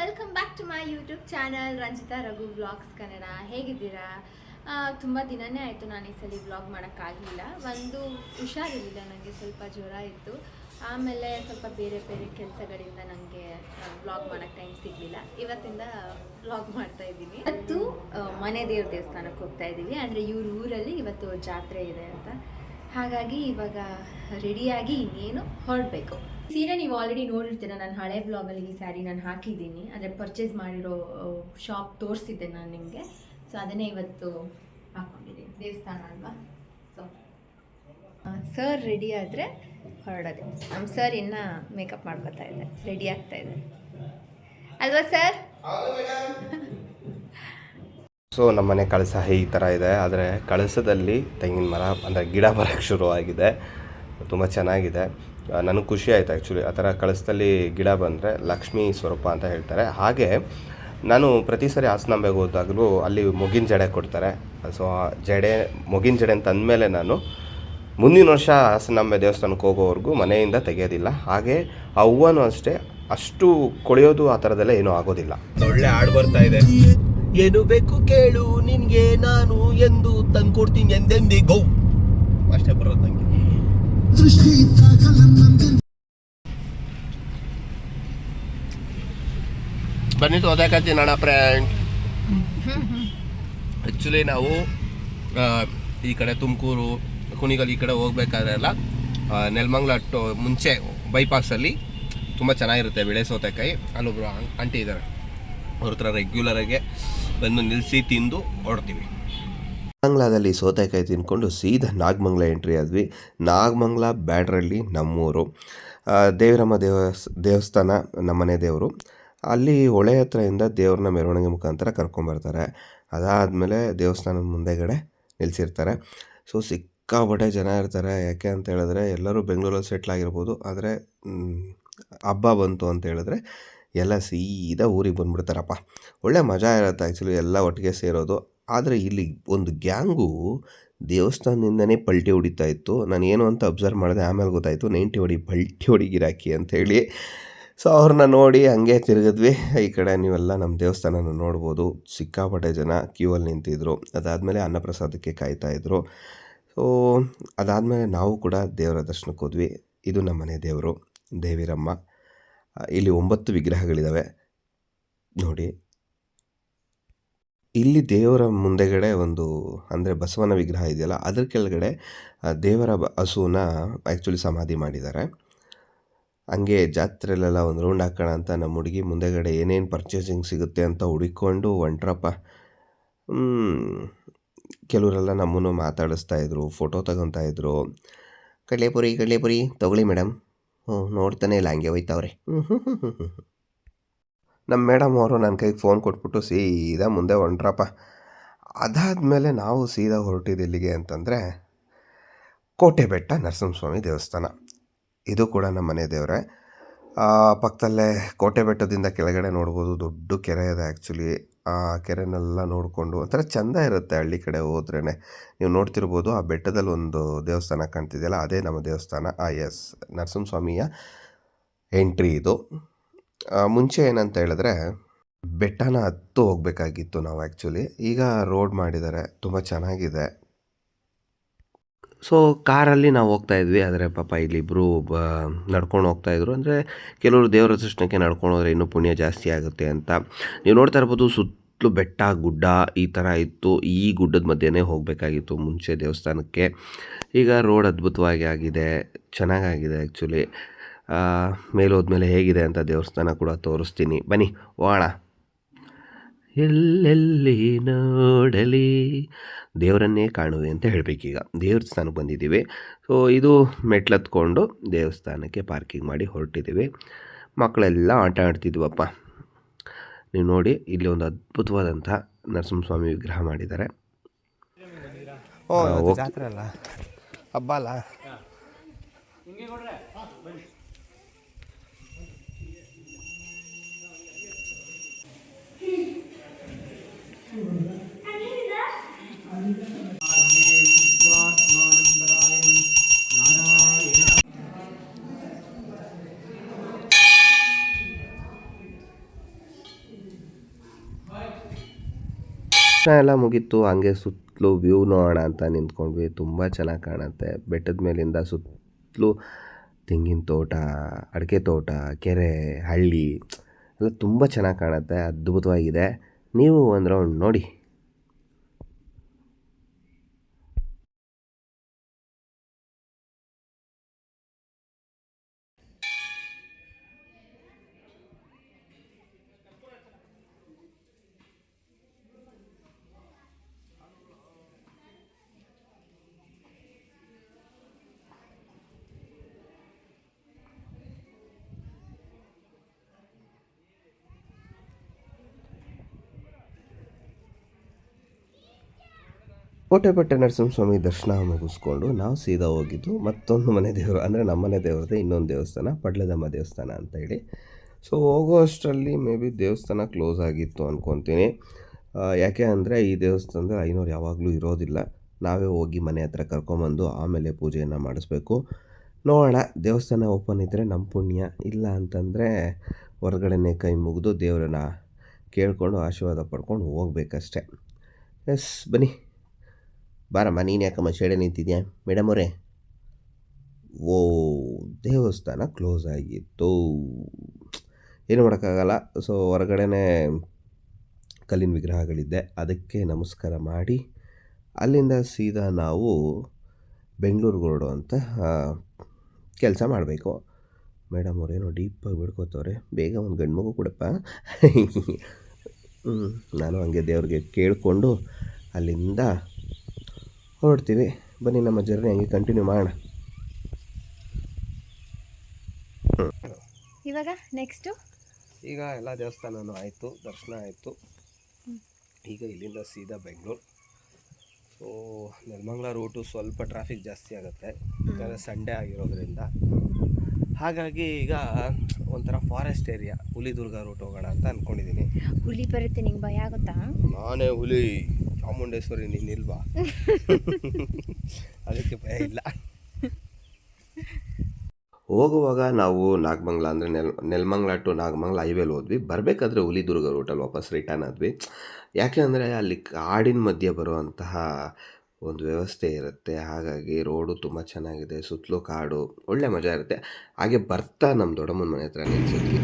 Welcome back to my YouTube channel Ranjitha Raghu vlogs Kannada ಹೇಗಿದ್ದೀರಾ? ತುಂಬ ದಿನನೇ ಆಯಿತು ನಾನು ಈ ಸಲ ವ್ಲಾಗ್ ಮಾಡೋಕ್ಕಾಗಲಿಲ್ಲ. ಒಂದು ಹುಷಾರಿರಲಿಲ್ಲ ನನಗೆ ಸ್ವಲ್ಪ ಜ್ವರ ಇತ್ತು. ಆಮೇಲೆ ಸ್ವಲ್ಪ ಬೇರೆ ಬೇರೆ ಕೆಲಸಗಳಿಂದ ನನಗೆ ವ್ಲಾಗ್ ಮಾಡೋಕ್ಕೆ ಟೈಮ್ ಸಿಗಲಿಲ್ಲ. ಇವತ್ತಿಂದ ವ್ಲಾಗ್ ಮಾಡ್ತಾ ಇದ್ದೀನಿ. ಇವತ್ತು ಮನೆ ದೇವ್ರ ದೇವಸ್ಥಾನಕ್ಕೆ ಹೋಗ್ತಾ ಇದ್ದೀವಿ. ಅಂದರೆ ಇವ್ರ ಊರಲ್ಲಿ ಇವತ್ತು ಜಾತ್ರೆ ಇದೆ ಅಂತ. ಹಾಗಾಗಿ ಇವಾಗ ರೆಡಿಯಾಗಿ ಇನ್ನೇನು ಹೊರಡಬೇಕು. ಸೀರೆ ನೀವು ಆಲ್ರೆಡಿ ನೋಡಿರ್ತೀರ, ನಾನು ಹಳೆ ಬ್ಲಾಗಲ್ಲಿ ಈ ಸ್ಯಾರಿ ನಾನು ಹಾಕಿದ್ದೀನಿ. ಅಂದರೆ ಪರ್ಚೇಸ್ ಮಾಡಿರೋ ಶಾಪ್ ತೋರಿಸಿದ್ದೆ ನಾನು ನಿಮಗೆ. ಸೊ ಅದನ್ನೇ ಇವತ್ತು ಹಾಕ್ಕೊಂಡಿದ್ದೀನಿ ದೇವಸ್ಥಾನ ಅಲ್ವಾ? ಸೊ ಸರ್ ರೆಡಿ ಆದರೆ ಹೊರಡೋದೆ. ನಮ್ಮ ಸರ್ ಇನ್ನು ಮೇಕಪ್ ಮಾಡ್ಕೋತಾ ಇದೆ ರೆಡಿ ಆಗ್ತಾ ಇದೆ ಅಲ್ವಾ ಸರ್ ಸೊ ನಮ್ಮನೆ ಕಳಸ ಈ ಥರ ಇದೆ, ಆದರೆ ಕಳಸದಲ್ಲಿ ತೆಂಗಿನ ಮರ, ಅಂದರೆ ಗಿಡ ಬರೋಕ್ಕೆ ಶುರುವಾಗಿದೆ. ತುಂಬ ಚೆನ್ನಾಗಿದೆ. ನನಗೆ ಖುಷಿ ಆಯಿತು ಆ್ಯಕ್ಚುಲಿ ಆ ಥರ ಕಳಸದಲ್ಲಿ ಗಿಡ ಬಂದರೆ ಲಕ್ಷ್ಮೀ ಸ್ವರೂಪ ಅಂತ ಹೇಳ್ತಾರೆ. ಹಾಗೆ ನಾನು ಪ್ರತಿ ಸರಿ ಹಾಸನಾಂಬೆಗೆ ಹೋದಾಗಲೂ ಅಲ್ಲಿ ಮೊಗಿನ ಜಡೆ ಕೊಡ್ತಾರೆ. ಸೊ ಆ ಜಡೆ, ಮೊಗಿನ ಜಡೆ ಅಂತ ಅಂದಮೇಲೆ ನಾನು ಮುಂದಿನ ವರ್ಷ ಹಾಸನಾಂಬೆ ದೇವಸ್ಥಾನಕ್ಕೆ ಹೋಗೋವರೆಗೂ ಮನೆಯಿಂದ ತೆಗೆಯೋದಿಲ್ಲ. ಹಾಗೆ ಆ ಹೂವನ್ನು ಅಷ್ಟೇ, ಅಷ್ಟು ಕೊಳೆಯೋದು ಆ ಥರದೆಲ್ಲ ಏನೂ ಆಗೋದಿಲ್ಲ. ಒಳ್ಳೆ ಹಾಡು ಬರ್ತಾ ಇದೆ. ಏನು ಬೇಕು ಕೇಳು ನಿನ್ಗೆ ನಾನು ಎಂದು ತಂದ್ಕೊಡ್ತೀನಿ ಎಂದೆಂದಿಗೋ. ಅಷ್ಟೇ ಬರೋದು ನಂಗೆ. ಬನ್ನಿ ಓದಾಕತ್ತೀನಿ ಅಣ್ಣ ಫ್ರೆಂಡ್ ಆ್ಯಕ್ಚುಲಿ ನಾವು ಈ ಕಡೆ ತುಮಕೂರು ಕುಣಿಗಲ್ ಈ ಕಡೆ ಹೋಗ್ಬೇಕಾದ್ರೆ ಎಲ್ಲ ನೆಲಮಂಗ್ಲ ಟು ಮುಂಚೆ ಬೈಪಾಸಲ್ಲಿ ತುಂಬ ಚೆನ್ನಾಗಿರುತ್ತೆ ಬೆಳೆ ಸೌತೆಕಾಯಿ. ಅಲ್ಲೊಬ್ರು ಆಂಟಿ ಇದ್ದಾರೆ ಅವ್ರ ಹತ್ರ ರೆಗ್ಯುಲರಾಗೆ ಬಂದು ನಿಲ್ಲಿಸಿ ತಿಂದು ಹೊಡ್ತೀವಿ. ನಾಗಮಂಗ್ಲದಲ್ಲಿ ಸೌತೆಕಾಯಿ ತಿನ್ಕೊಂಡು ಸೀದಾ ನಾಗಮಂಗ್ಲ ಎಂಟ್ರಿ ಆದ್ವಿ. ನಾಗಮಂಗ್ಲ ಬ್ಯಾಡ್ರಳ್ಳಿ ನಮ್ಮೂರು. ದೇವರಮ್ಮ ದೇವಸ್, ದೇವಸ್ಥಾನ ನಮ್ಮನೆ ದೇವರು. ಅಲ್ಲಿ ಹೊಳೆ ಹತ್ರದಿಂದ ದೇವ್ರನ್ನ ಮೆರವಣಿಗೆ ಮುಖಾಂತರ ಕರ್ಕೊಂಬರ್ತಾರೆ ಅದಾದಮೇಲೆ ದೇವಸ್ಥಾನದ ಮುಂದೆಗಡೆ ನಿಲ್ಲಿಸಿರ್ತಾರೆ ಸೊ, ಸಿಕ್ಕಾಪಟ್ಟೆ ಜನ ಇರ್ತಾರೆ. ಯಾಕೆ ಅಂತ ಹೇಳಿದ್ರೆ ಎಲ್ಲರೂ ಬೆಂಗಳೂರಲ್ಲಿ ಸೆಟ್ಲ್ ಆಗಿರ್ಬೋದು. ಆದರೆ ಹಬ್ಬ ಬಂತು ಅಂತ ಹೇಳಿದ್ರೆ ಎಲ್ಲ ಸೀದಾ ಊರಿಗೆ ಬಂದ್ಬಿಡ್ತಾರಪ್ಪ. ಒಳ್ಳೆ ಮಜಾ ಇರುತ್ತೆ ಆ್ಯಕ್ಚುಲಿ ಎಲ್ಲ ಒಟ್ಟಿಗೆ ಸೇರೋದು. ಆದರೆ ಇಲ್ಲಿ ಒಂದು ಗ್ಯಾಂಗು ದೇವಸ್ಥಾನದಿಂದನೇ ಪಲ್ಟಿ ಹೊಡಿತಾ ಇತ್ತು. ನಾನು ಏನು ಅಂತ ಅಬ್ಸರ್ವ್ ಮಾಡಿದೆ, ಆಮೇಲೆ ಗೊತ್ತಾಯಿತು, ನೈಂಟಿ ಹೊಡಿ, ಪಲ್ಟಿ ಹೊಡಿ ಗಿರಾಕಿ ಅಂತೇಳಿ ಸೊ ಅವ್ರನ್ನ ನೋಡಿ ಹಂಗೆ ತಿರುಗಿದ್ವಿ. ಈ ಕಡೆ ನೀವೆಲ್ಲ ನಮ್ಮ ದೇವಸ್ಥಾನನ ನೋಡ್ಬೋದು. ಸಿಕ್ಕಾಪಟ್ಟೆ ಜನ ಕ್ಯೂ ಅಲ್ಲಿ ನಿಂತಿದ್ರು. ಅದಾದಮೇಲೆ ಅನ್ನಪ್ರಸಾದಕ್ಕೆ ಕಾಯ್ತಾ ಇದ್ರು. ಸೊ ಅದಾದಮೇಲೆ ನಾವು ಕೂಡ ದೇವರ ದರ್ಶನಕ್ಕೆ ಹೋದ್ವಿ ಇದು ನಮ್ಮನೆ ದೇವರು, ದೇವಿರಮ್ಮ. ಇಲ್ಲಿ ಒಂಬತ್ತು ವಿಗ್ರಹಗಳಿದ್ದಾವೆ ನೋಡಿ. ಇಲ್ಲಿ ದೇವರ ಮುಂದೆಗಡೆ ಒಂದು, ಅಂದರೆ ಬಸವನ ವಿಗ್ರಹ ಇದೆಯಲ್ಲ, ಅದ್ರ ಕೆಳಗಡೆ ದೇವರ ಹಸುವನ್ನ ಆ್ಯಕ್ಚುಲಿ ಸಮಾಧಿ ಮಾಡಿದ್ದಾರೆ. ಹಂಗೆ ಜಾತ್ರೆಲೆಲ್ಲ ಒಂದು ರೌಂಡ್ ಹಾಕೋಣ ಅಂತ ನಮ್ಮ ಹುಡುಗಿ ಮುಂದೆಗಡೆ ಏನೇನು ಪರ್ಚೇಸಿಂಗ್ ಸಿಗುತ್ತೆ ಅಂತ ಹುಡುಕೊಂಡು ಒಂಟ್ರಪ್ಪ. ಕೆಲವರೆಲ್ಲ ನಮ್ಮನ್ನು ಮಾತಾಡಿಸ್ತಾ ಇದ್ರು ಫೋಟೋ ತಗೊತಾ ಇದ್ರು. ಕಡಲೆಪುರಿ ಕಡಲೆಪುರಿ ತಗೊಳ್ಳಿ ಮೇಡಮ್ ಹ್ಞೂ, ನೋಡ್ತಾನೆ ಇಲ್ಲ, ಹಂಗೆ ಹೋಯ್ತವ್ರೆ. ನಮ್ಮ ಮೇಡಮ್ ಅವರು ನನ್ನ ಕೈಗೆ ಫೋನ್ ಕೊಟ್ಬಿಟ್ಟು ಸೀದಾ ಮುಂದೆ ಹೊಂಟ್ರಪ್ಪ. ಅದಾದಮೇಲೆ ನಾವು ಸೀದಾ ಹೊರಟಿದ್ದು ಇಲ್ಲಿಗೆ ಅಂತಂದರೆ, ಕೋಟೆ ಬೆಟ್ಟ ನರಸಿಂಹಸ್ವಾಮಿ ದೇವಸ್ಥಾನ. ಇದು ಕೂಡ ನಮ್ಮ ಮನೆ ದೇವರೇ. ಪಕ್ಕದಲ್ಲೇ ಕೋಟೆ ಬೆಟ್ಟದಿಂದ ಕೆಳಗಡೆ ನೋಡ್ಬೋದು, ದೊಡ್ಡ ಕೆರೆ ಇದೆ ಆ್ಯಕ್ಚುಲಿ ಆ ಕೆರೆನೆಲ್ಲ ನೋಡಿಕೊಂಡು ಒಂಥರ ಚೆಂದ ಇರುತ್ತೆ ಹಳ್ಳಿ ಕಡೆ ಹೋದ್ರೇ ನೀವು ನೋಡ್ತಿರ್ಬೋದು ಆ ಬೆಟ್ಟದಲ್ಲಿ ಒಂದು ದೇವಸ್ಥಾನ ಕಾಣ್ತಿದೆಯಲ್ಲ, ಅದೇ ನಮ್ಮ ದೇವಸ್ಥಾನ, ಆ ಎಸ್ ನರಸಿಂಹಸ್ವಾಮಿಯ ಎಂಟ್ರಿ ಇದು. ಮುಂಚೆ ಏನಂತ ಹೇಳಿದ್ರೆ ಬೆಟ್ಟನ ಹತ್ತು ಹೋಗಬೇಕಾಗಿತ್ತು ನಾವು ಆ್ಯಕ್ಚುಲಿ. ಈಗ ರೋಡ್ ಮಾಡಿದ್ದಾರೆ, ತುಂಬ ಚೆನ್ನಾಗಿದೆ. ಸೊ ಕಾರಲ್ಲಿ ನಾವು ಹೋಗ್ತಾ ಇದ್ವಿ. ಆದರೆ ಪಾಪ ಇಲ್ಲಿಬ್ಬರು ಬ ನಡ್ಕೊಂಡು ಹೋಗ್ತಾಯಿದ್ರು ಅಂದರೆ ಕೆಲವರು ದೇವರ ದರ್ಶನಕ್ಕೆ ನಡ್ಕೊಂಡು ಹೋದರೆ ಇನ್ನೂ ಪುಣ್ಯ ಜಾಸ್ತಿ ಆಗುತ್ತೆ ಅಂತ. ನೀವು ನೋಡ್ತಾ ಇರ್ಬೋದು, ಸುತ್ತಲೂ ಬೆಟ್ಟ, ಗುಡ್ಡ ಈ ಥರ ಇತ್ತು. ಈ ಗುಡ್ಡದ ಮಧ್ಯೆನೇ ಹೋಗಬೇಕಾಗಿತ್ತು ಮುಂಚೆ ದೇವಸ್ಥಾನಕ್ಕೆ. ಈಗ ರೋಡ್ ಅದ್ಭುತವಾಗಿ ಆಗಿದೆ. ಚೆನ್ನಾಗಾಗಿದೆ ಆ್ಯಕ್ಚುಲಿ ಮೇಲೆ ಹೋದ್ಮೇಲೆ ಹೇಗಿದೆ ಅಂತ ದೇವಸ್ಥಾನ ಕೂಡ ತೋರಿಸ್ತೀನಿ. ಬನ್ನಿ, ಹೋಗೋಣ. ಎಲ್ಲೆಲ್ಲಿ ನೋಡಲಿ? ದೇವರನ್ನೇ ಕಾಣುವೆ ಅಂತ ಹೇಳಬೇಕೀಗ ದೇವಸ್ಥಾನಕ್ಕೆ ಬಂದಿದ್ದೀವಿ. ಸೊ ಇದು ಮೆಟ್ಲತ್ಕೊಂಡು ದೇವಸ್ಥಾನಕ್ಕೆ ಪಾರ್ಕಿಂಗ್ ಮಾಡಿ ಹೊರಟಿದ್ದೀವಿ. ಮಕ್ಕಳೆಲ್ಲ ಆಟ ಆಡ್ತಿದ್ವಪ್ಪ. ನೀವು ನೋಡಿ ಇಲ್ಲಿ ಒಂದು ಅದ್ಭುತವಾದಂಥ ನರಸಿಂಹಸ್ವಾಮಿ ವಿಗ್ರಹ ಮಾಡಿದ್ದಾರೆ. ಹಬ್ಬ ಅಲ್ಲ? ಎಲ್ಲ ಮುಗೀತು, ಹಂಗೆ ಸುತ್ತಲೂ ವ್ಯೂ ನೋಡೋಣ ಅಂತ ನಿಂತ್ಕೊಂಡ್ವಿ. ತುಂಬ ಚೆನ್ನಾಗಿ ಕಾಣುತ್ತೆ. ಬೆಟ್ಟದ ಮೇಲಿಂದ ಸುತ್ತಲೂ ತೆಂಗಿನ ತೋಟ, ಅಡಿಕೆ ತೋಟ, ಕೆರೆ, ಹಳ್ಳಿ, ಎಲ್ಲ ತುಂಬ ಚೆನ್ನಾಗಿ ಕಾಣುತ್ತೆ. ಅದ್ಭುತವಾಗಿದೆ. ನೀವು ಒಂದು ರೌಂಡ್ ನೋಡಿ. ನರಸಿಂಹಸ್ವಾಮಿ ದರ್ಶನ ಮುಗಿಸ್ಕೊಂಡು ನಾವು ಸೀದಾ ಹೋಗಿದ್ದು ಮತ್ತೊಂದು ಮನೆ ದೇವರು, ಅಂದರೆ ನಮ್ಮನೆ ದೇವ್ರದ್ದೇ ಇನ್ನೊಂದು ದೇವಸ್ಥಾನ, ಪಡ್ಲದಮ್ಮ ದೇವಸ್ಥಾನ ಅಂತ ಹೇಳಿ. ಸೊ ಹೋಗೋ ಅಷ್ಟರಲ್ಲಿ ಮೇ ಬಿ ದೇವಸ್ಥಾನ ಕ್ಲೋಸ್ ಆಗಿತ್ತು ಅಂದ್ಕೊತೀನಿ ಯಾಕೆ ಅಂದರೆ ಈ ದೇವಸ್ಥಾನದ ಐನೂರು ಯಾವಾಗಲೂ ಇರೋದಿಲ್ಲ. ನಾವೇ ಹೋಗಿ ಮನೆ ಹತ್ರ ಕರ್ಕೊಂಬಂದು ಆಮೇಲೆ ಪೂಜೆಯನ್ನು ಮಾಡಿಸ್ಬೇಕು. ನೋಡೋಣ, ದೇವಸ್ಥಾನ ಓಪನ್ ಇದ್ದರೆ ನಮ್ಮ ಪುಣ್ಯ. ಇಲ್ಲ ಅಂತಂದರೆ ಹೊರಗಡೆನೇ ಕೈ ಮುಗಿದು ದೇವರನ್ನ ಕೇಳಿಕೊಂಡು ಆಶೀರ್ವಾದ ಪಡ್ಕೊಂಡು ಹೋಗ್ಬೇಕಷ್ಟೆ. ಎಸ್ ಬನ್ನಿ. ಬಾರಮ್ಮ ನೀನು ಯಾಕಮ್ಮ ಶೇಡೆ ನಿಂತಿದ್ಯಾ? ಮೇಡಮ್ ಅವರೇ. ಓ, ದೇವಸ್ಥಾನ ಕ್ಲೋಸ್ ಆಗಿತ್ತು. ಏನು ಮಾಡೋಕ್ಕಾಗಲ್ಲ. ಸೊ ಹೊರಗಡೆನೇ ಕಲ್ಲಿನ ವಿಗ್ರಹಗಳಿದ್ದೆ. ಅದಕ್ಕೆ ನಮಸ್ಕಾರ ಮಾಡಿ, ಅಲ್ಲಿಂದ ಸೀದಾ ನಾವು ಬೆಂಗಳೂರಿಗೆ ಅಂತ ಕೆಲಸ ಮಾಡಬೇಕು. ಮೇಡಮ್ ಅವ್ರೇನೋ ಡೀಪಾಗಿ ಬಿಡ್ಕೋತವ್ರೆ. ಬೇಗ ಒಂದು ಗಂಡು ಮಗು ಕೊಡಪ್ಪ. ನಾನು ಹಂಗೆ ದೇವ್ರಿಗೆ ಕೇಳಿಕೊಂಡು ಅಲ್ಲಿಂದ ಹೊರಡ್ತೀವಿ. ಬನ್ನಿ ನಮ್ಮ ಜರ್ನಿ ಹಂಗೆ ಕಂಟಿನ್ಯೂ ಮಾಡೋಣ. ಇವಾಗ ನೆಕ್ಸ್ಟು ಈಗ ಎಲ್ಲ ದೇವಸ್ಥಾನನೂ ಆಯಿತು ದರ್ಶನ ಆಯಿತು. ಈಗ ಇಲ್ಲಿಂದ ಸೀದಾ ಬೆಂಗಳೂರು. ಸೊ ನೆಲಮಂಗ್ಲ ರೂಟು ಸ್ವಲ್ಪ ಟ್ರಾಫಿಕ್ ಜಾಸ್ತಿ ಆಗುತ್ತೆ. ಯಾಕಂದರೆ ಸಂಡೇ ಆಗಿರೋದ್ರಿಂದ. ಹಾಗಾಗಿ ಈಗ ಒಂಥರ ಫಾರೆಸ್ಟ್ ಏರಿಯಾ ಹುಲಿದುರ್ಗ ರೂಟ್ ಹೋಗೋಣ ಅಂತ ಅಂದ್ಕೊಂಡಿದ್ದೀನಿ ಹುಲಿ ಬರುತ್ತೆ ನಿಂಗೆ ಭಯ ಆಗುತ್ತಾ? ನಾನೇ ಹುಲಿ. ಚಾಮುಂಡೇಶ್ವರಿ ನೀನಿಲ್ವಾ ಅದಕ್ಕೆ ಭಯ ಇಲ್ಲ. ಹೋಗುವಾಗ ನಾವು ನಾಗಮಂಗ್ಲ ಅಂದರೆ ನೆಲ್ ನೆಲ್ಮಂಗ್ಲ ಟು ನಾಗಮಂಗ್ಲ ಹೈವೇಲಿ ಹೋದ್ವಿ. ಬರಬೇಕಾದ್ರೆ ಹುಲಿದುರ್ಗ ರೂಟಲ್ಲಿ ವಾಪಸ್ ರಿಟರ್ನ್ ಆದ್ವಿ. ಯಾಕೆ ಅಂದರೆ ಅಲ್ಲಿ ಕಾಡಿನ ಮಧ್ಯೆ ಬರುವಂತಹ ಒಂದು ವ್ಯವಸ್ಥೆ ಇರುತ್ತೆ. ಹಾಗಾಗಿ ರೋಡು ತುಂಬ ಚೆನ್ನಾಗಿದೆ ಸುತ್ತಲೂ ಕಾಡು ಒಳ್ಳೆ ಮಜಾ ಇರುತ್ತೆ. ಹಾಗೆ ಬರ್ತಾ ನಮ್ಮ ದೊಡ್ಡಮ್ಮನ ಮನೆ ಹತ್ರ ನಿಲ್ಸಿದ್ವಿ.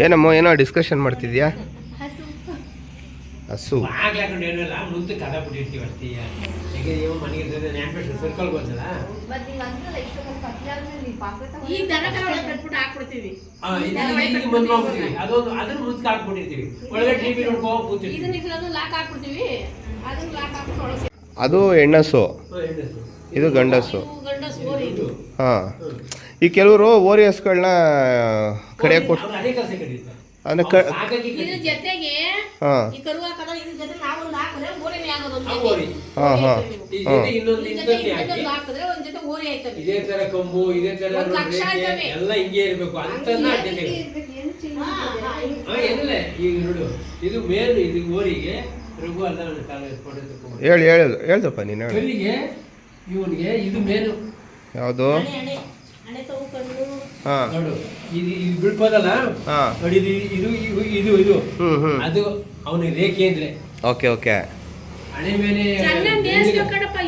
ಏನಮ್ಮ ಏನೋ ಡಿಸ್ಕಷನ್ ಮಾಡ್ತಿದ್ಯಾ? ಹಸು. ಅದು ಹೆಣ್ಣಸು. ಇದು ಗಂಡಸು. ಹಾಂ. ಈ ಕೆಲವರು ಓರಿಯಸ್ಗಳನ್ನ ಕಡೆ ಕೊಟ್ಟು ಅವ್ರು ಅದೇ ಕೆಲಸ ಕ ಹಾಂ. ಓರಿ. ಹಾಂ ಹಾಂ. ಓರಿ ಇದೇ ತರ ಕಂಬು ಇದೇ ತರ. ಎಲ್ಲ ಹಿಂಗೆ ಇರ್ಬೇಕು. ಈಗ ನೋಡು ಇದು ಇದು ಓರಿಗೆ. ರಘು ಅಲ್ಲ ಹೇಳಿ ಹೇಳು ಹೇಳ್ದಪ್ಪ ನೀನು ಹೇಳಿ. ಕಲ್ಲಿಗೆ ಇವನಿಗೆ ಇದು ಮೇನು ಯಾವುದು? ನೋಡು ಇದು ಇದು ಬಿಡ್ಬೋದಲ್ಲ ಹಾಂ. ನೋಡಿ ಇದು ಇದು ಇದು ಇದು ಇದು. ಹ್ಞೂ ಹ್ಞೂ ಅದು ಅವನಿಗೆ ರೇಖೆ ಅಂದ್ರೆ ಓಕೆ ಓಕೆ. ಹಣೆ ಮೇಲೆ ಚೆನ್ನಾಗಿ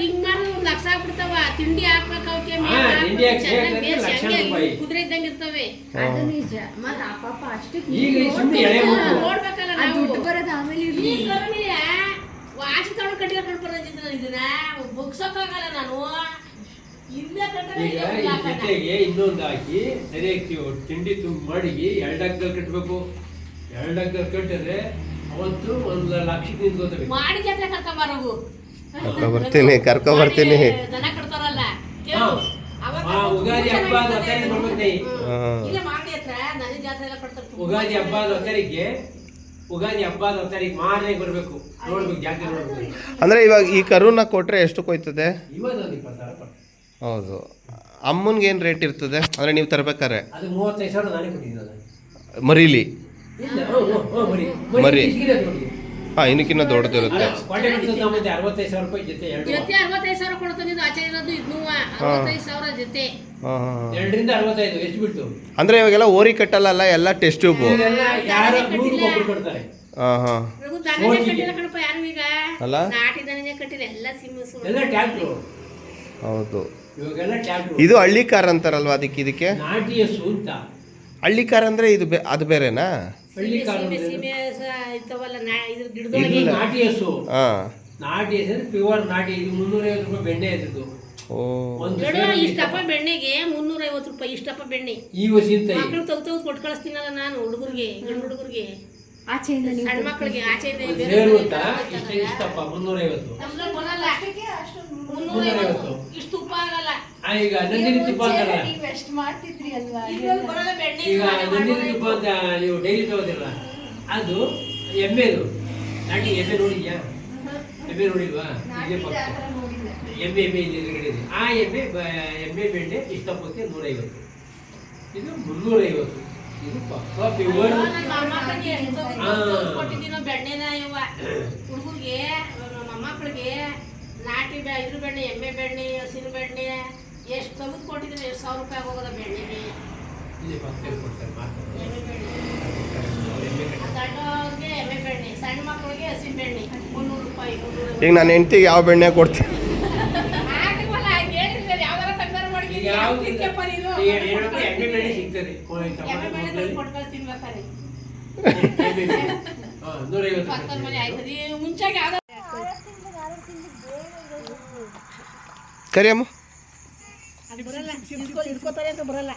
ಹಿಂಗ್ ಮಾಡಿದ್ರೆ ಒಂದ್ ಲಕ್ಷ ಆಗ್ಬಿಡ್ತಾವ. ತಿಂಡಿ ಹಾಕ್ಬೇಕು ಅವಕ್ಕೆ ಹಾ, ತಿಂಡಿ ಚೆನ್ನಾಗಿ ಲಕ್ಷ ರೂಪಾಯಿ. ಕುದುರೆ ಇದ್ದಂಗೆ ಇರ್ತವೆ. ಅದು ನಿಜ. ಮತ್ತೆ ಆ ಪಾಪ ಅಷ್ಟು ಈಗ ಈ ಸುಮ್ನೆ ಎಳೆ ಮುಕ್ಕು. ನೋಡ್ಬೇಕಲ್ಲ ಆ ನಾವು. ದುಡ್ಡು ಬರೋದು ಆಮೇಲೆ ಇರ್ಲಿ. ವಾಚ್ ತಗೊಂಡು ಇದನ್ನ. ಮುಗ್ಸೋಕ್ಕಾಗಲ್ಲ ನಾನು. ಈಗ. ಜೊತೆಗೆ ಇನ್ನೊಂದು ಹಾಕಿ ಸರಿಯಾಗಿ ತಿಂಡಿ ತುಂಬ ಮಾಡಿ ಎರಡು ಅಗ್ಗಲ್ ಕಟ್ಟಬೇಕು ಎರಡು ಅಗ್ಗಲ್ ಕಟ್ಟಿದ್ರೆ ಅವತ್ತು ಒಂದು ಲಕ್ಷ ನಿಂತ್ಕೋತವೆ ಮಾಡಿ ಜಾತ್ರೆ ಕರ್ಕೊಂಬರೋಗು ಕರ್ಕೊ ಬರ್ತೀನಿ ಕರ್ಕೊ ಬರ್ತೀನಿ. ದನ ಕಟ್ತಾರಲ್ಲ ಉಗಾದಿ ಹಬ್ಬ ಅದು ಹತ್ತನೇ ಬರ್ಬೇಕು. ಹಾಂ. ಮಾಡಿ ಹತ್ರ ನನಗೆ ಜಾತ್ರೆ ಎಲ್ಲ ಕಟ್ತಾರೆ ಉಗಾದಿ ಹಬ್ಬದ ಹೊತ್ತರಿಗೆ ಉಗಾದಿ ಹಬ್ಬದ ಹೊತ್ತರಿಗೆ ಮಾರನೇ ಬರಬೇಕು. ನೋಡ್ಬೇಕು ಜಾತ್ರೆ ನೋಡ್ಬೇಕು. ಅಂದ್ರೆ ಇವಾಗ ಈ ಕರುನ ಕೊಟ್ರೆ ಎಷ್ಟು ಕೊಯ್ತದೆ ಇವತ್ತು ಒಂದು ಇಪ್ಪತ್ತು ಸಾವಿರ ಕೊಟ್ಟು. ಹೌದು. ಅಮ್ಮನಿಗೆ ಏನು ರೇಟ್ ಇರ್ತದೆ? ಅಂದರೆ ನೀವು ತರಬೇಕಾರೆ ಅದು ಮೂವತ್ತೈದು ಸಾವಿರ ನಾನೇ ಕೊಟ್ಟಿದ್ದೀನಿ ನಾನು ಮರೀಲಿ. ಇಲ್ಲ ಹ್ಞೂ, ಹ್ಞೂ, ಹ್ಞೂ, ಮರಿ. ಮರಿ. ಇಷ್ಟಿಗಿದೆ ನೋಡಿ. ಹಾಂ ಇನ್ನಕ್ಕಿನ್ನ ದೊಡ್ಡದಿರುತ್ತೆ ಕೋಟೆ ಕಟ್ಟಿದ ಮತ್ತೆ ಅರವತ್ತೈದು ಸಾವಿರ ರೂಪಾಯಿ ಜೊತೆ ಎರಡು. ಜೊತೆ ಅರವತ್ತೈದು ಸಾವಿರ ಕೊಡ್ತಾನೆ ಆಚೆ ಇರೋದು ಇದ್ನು ಅರವತ್ತೈದು ಸಾವಿರ ಜೊತೆ. ಹಾಂ ಹಾಂ ಎರಡರಿಂದ ಅರವತ್ತೈದು ಎಷ್ಟು ಬಿಟ್ಟು ಅಂದರೆ ಇವಾಗೆಲ್ಲ ಓರಿ ಕಟ್ಟಲ್ಲ ಎಲ್ಲ ಟೆಸ್ಟ್ ಟ್ಯೂಬು ಇದೆಲ್ಲ ಯಾರು ನೂರು ಒಬ್ರು ಕೊಡ್ತಾರೆ. ಹಾಂ ಹಾಂ. ರಘು ದನನೇ ಕಟ್ಟಿಲ್ಲ ಕಣಪ್ಪ ಯಾರು ಈಗ? ಅಲ್ಲ? ನಾಟಿ ದನನೇ ಕಟ್ಟಿಲ್ಲ ಎಲ್ಲ ಸಿಮ್. ಎಲ್ಲ ಟ್ಯಾಕ್ಟ್ರು. ಹೌದು. ಇದು ಹಳ್ಳಿ ಕಾರ್ ಅಂತಾರಲ್ವಾ ಅದಕ್ಕೆ ಇದಕ್ಕೆ? ನಾಟಿ ಹಸು ಅಂತ ಹಳ್ಳಿ ಕಾರ್ ಅಂದರೆ ಇದು ಬೇ ಅದು ಬೇರೆನಾ? ಹಳ್ಳಿ ಕಾರು ಸೀಮೆ ಅಂದ್ರೆ ಸೀಮೆ ಸ- ಇರ್ತವಲ್ಲ ನಾ ಇದ್ರ ಗಿಡದೊಳಗೆ ಇದು ನಾಟಿ ಹಸು ಹಾಂ. ನಾಟಿ ಹಸು ಪ್ಯೂರ್ ನಾಟಿ ಇದು ಮುನ್ನೂರೈವತ್ತು ರೂಪಾಯಿ ಬೆಣ್ಣೆ ಇದ್ದದ್ದು ಓ. ಒಂದು ನೋಡು ಸೇರು ಇಷ್ಟಪ್ಪ ಬೆಣ್ಣೆಗೆ ಮುನ್ನೂರ ಐವತ್ತು ರೂಪಾಯಿ ಇಷ್ಟಪ್ಪ ಬೆಣ್ಣೆ. ಈ ಹಸಿಂತ ಮಕ್ಕಳು ತೆಗ್ದು ತೆಗ್ದು ಕೊಟ್ಟು ಕಳಿಸ್ತೀನಲ್ಲ ನಾನು ಹುಡುಗರಿಗೆ ಗಂಡು ಹುಡುಗರಿಗೆ. ಆಚೆಯಿಂದ ನೀವು ಸಣ್ಣ ಮಕ್ಕಳಿಗೆ ಆಚೆಯಿಂದ ಇಷ್ಟ. ಇಷ್ಟಪ್ಪ ಮುನ್ನೂರೈವತ್ತು. ಮುನ್ನೂರೈವತ್ತು. ಇಷ್ಟು ತುಪ್ಪ ಆಗಲ್ಲ. ಈಗ ನಂದಿನಿ ತುಪ್ಪ ಅಂತಲ್ಲ? ಎಷ್ಟು ಮಾಡ್ತಿದ್ರಿ ಅಲ್ವಾ? ಈಗ ನಂದಿನಿ. ತುಪ್ಪ ಅಂತ ನೀವು ಡೈಲಿ ತಗೋದಿಲ್ಲ ಅದು ಎಮ್ಮೆದು. ನಾಟಿ ಎಮ್ಮೆ ನೋಡಿದ್ಯಾ? ಎಮ್ಮೆ ನೋಡಿಲ್ವಾ? ಇದೇ ಪಕ್ಕ. ಎಮ್ಮೆ ಎಮ್ಮೆ ಇದೆ ಎದುರುಗಡೆ ಇದೆ. ಆ ಎಮ್ಮೆ ಎಮ್ಮೆ ಬೆಣ್ಣೆ ಇಷ್ಟಪಕ್ಕೆ ನೂರೈವತ್ತು. ಇದು ಮುನ್ನೂರೈವತ್ತು. ಇದು ತೆಗ್ದು ಆ. ಕೊಟ್ಟಿದ್ದೀನೋ ಬೆಣ್ಣೆನ ಇವ. ಹುಡುಗರಿಗೆ ನಮ್ಮ ಮೊಮ್ಮಕ್ಕಳಿಗೆ ನಾಟಿ ಬೆ ಇದ್ರ ಬೆಣ್ಣೆ ಎಮ್ಮೆ ಬೆಣ್ಣೆ ಹಸಿರು ಬೆಣ್ಣೆ ಎಷ್ಟು ತೆಗೆದು ಕೊಟ್ಟಿದ್ದೀನಿ ಎಷ್ಟು ಸಾವಿರ ರೂಪಾಯಿ ಹೋಗೋದ ಬೆಣ್ಣೆಗೆ. ಇಲ್ಲಿ ಪಕ್ಕದಲ್ಲಿ ಕೊಡ್ತಾರೆ ಬೆಣ್ಣೆ. ದೊಡ್ಡವ್ರಿಗೆ ಎಮ್ಮೆ ಬೆಣ್ಣೆ ಸಣ್ಣ ಮಕ್ಕಳಿಗೆ ಹಸಿರು ಬೆಣ್ಣೆ ಮುನ್ನೂರು ರೂಪಾಯಿ ಈಗ ನಾನು ಹೆಂಡ್ತಿಗೆ ಯಾವ ಬೆಣ್ಣೆ ಕೊಡ್ತೀನಿ? ಯಾವ್ದಾರ ತಂಗಾರ ಮಾಡಿ ಯಾವ್ದು ಎಮ್ಮೆ ಬೆಣ್ಣೆ ಯಾವ್ದೋ ಕರಿಯಮ್ಮ ಬರಲ್ಲ ಹಿಡ್ಕೋತಾರೆ ಅಂತ ಬರಲ್ಲ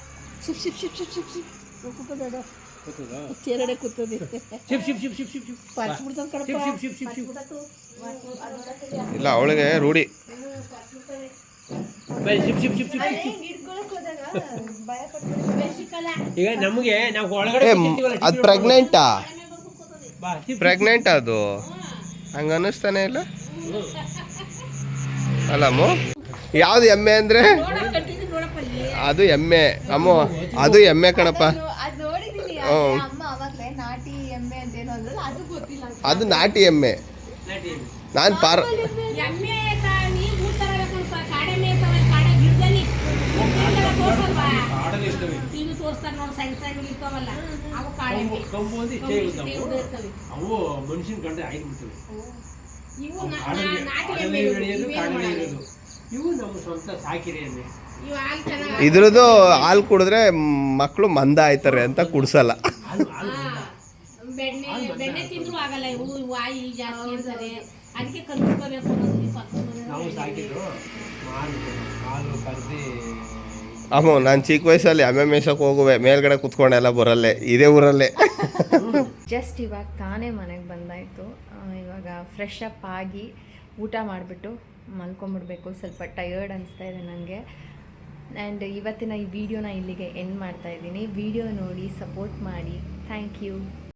ಶಿಪ್ ಶಿಪ್ ಶಿಪ್ ಶಿಪ್ ಶಿಪ್ ಶಿಪ್? ಚೇರಡೆ ಕೂತದೆ ಇಲ್ಲ ಅವಳಿಗೆ ರೂಢಿ ಈಗ ನಮಗೆ ನಾವು ಒಳಗಡೆ ಅದು ಪ್ರೆಗ್ನೆಂಟಾ ಪ್ರೆಗ್ನೆಂಟ್ ಅದು? ಹಂಗ ಅನ್ನಿಸ್ತಾನೆ ಇಲ್ಲ? ಅಲ್ಲಮ್ಮ ಯಾವ್ದು ಎಮ್ಮೆ ಅಂದ್ರೆ? ಅದು ಎಮ್ಮೆ. ಅಮ್ಮ ಅದು ಎಮ್ಮೆ ಕಣಪ್ಪ. ಅದು ನೋಡಿದೀನಿ ಹ್ಮ್. ಅಮ್ಮ ಅವಾಗ್ಲೇ ನಾಟಿ ಎಮ್ಮೆ. ಅಂತ ಏನೋ ಅಂದ್ರಲ್ಲ ಅದು ಗೊತ್ತಿಲ್ಲ ಅದು ನಾಟಿ ಎಮ್ಮೆ ನಾಟಿ. ನಾನು ಪಾರ್ ಎಮ್ಮೆ ತ- ನೀರ್ ಊರ್ ತರಬೇಕಲ್ಪ ಕಾಡೆ ಮೇಯ್ತವೆ ಕಾಡೆ ಗಿಡದಲ್ಲಿ ಗಿಡದಲ್ಲ ತೋರ್ಸಲ್ವಾ ಆಡಲು ಇರ್ತವೆ. ಟಿವಿ ತೋರಿಸ್ತಾರೆ ನೋಡಿ ಸಣ್ಣ ಸಣ್ಣ ಇರ್ತಾವಲ್ಲ ಅವು ಕಂಬು- ಇಷ್ಟೇ. ಮನುಷ್ಯನ ಕಂಡ್ರೆ ಆಯ್ತು ಬಿಡ್ತವೆ ಇವು. ಬೆಳೆಯೋದು ಇರೋದು ಇವು ನಮ್ಮ ಸ್ವಂತ ಇದ್ರದ್ದು ಹಾಲು ಕುಡಿದ್ರೆ ಮಕ್ಕಳು ಮಂದ ಆಯ್ತಾರೆ ಅಂತ ಕುಡ್ಸಲ್ಲ. ಹಾಲು ಹಾಲು ಬೆಣ್ಣೆ ಬೆಣ್ಣೆ ತಿಂದ್ರು ಆಗಲ್ಲ ಇವು ವಾಯಿ ಜಾಸ್ತಿ ಇರ್ತಾರೆ ಅದಕ್ಕೆ ಕಲಿಸ್ಕೋಬೇಕು ನಾವು ಸಾಕಿದ್ರು ಹಾಲು ಹಾಲು ಕರೆದಿ ಅಮ್ಮ, ನಾನು ಚಿಕ್ಕ ವಯಸ್ಸಲ್ಲಿ ಎಮ್ಮೆ ಮೇಯ್ಸೋಕೆ ಹೋಗುವೆ. ಮೇಲ್ಗಡೆ ಕುತ್ಕೊಂಡೆಲ್ಲ ಬರಲ್ಲೇ. ಇದೇ ಊರಲ್ಲೇ. ಜಸ್ಟ್ ಇವಾಗ ತಾನೇ ಮನೆಗೆ ಬಂದಾಯಿತು. ಇವಾಗ ಫ್ರೆಶ್ ಅಪ್ ಆಗಿ ಊಟ ಮಾಡಿಬಿಟ್ಟು ಮಲ್ಕೊಂಬಿಡ್ಬೇಕು. ಸ್ವಲ್ಪ ಟಯರ್ಡ್ ಅನಿಸ್ತಾ ಇದೆ ನನಗೆ ಆ್ಯಂಡ್ ಇವತ್ತಿನ ಈ ವಿಡಿಯೋನ ಇಲ್ಲಿಗೆ ಎಂಡ್ ಮಾಡ್ತಾ ಇದ್ದೀನಿ. ವಿಡಿಯೋ ನೋಡಿ ಸಪೋರ್ಟ್ ಮಾಡಿ. Thank you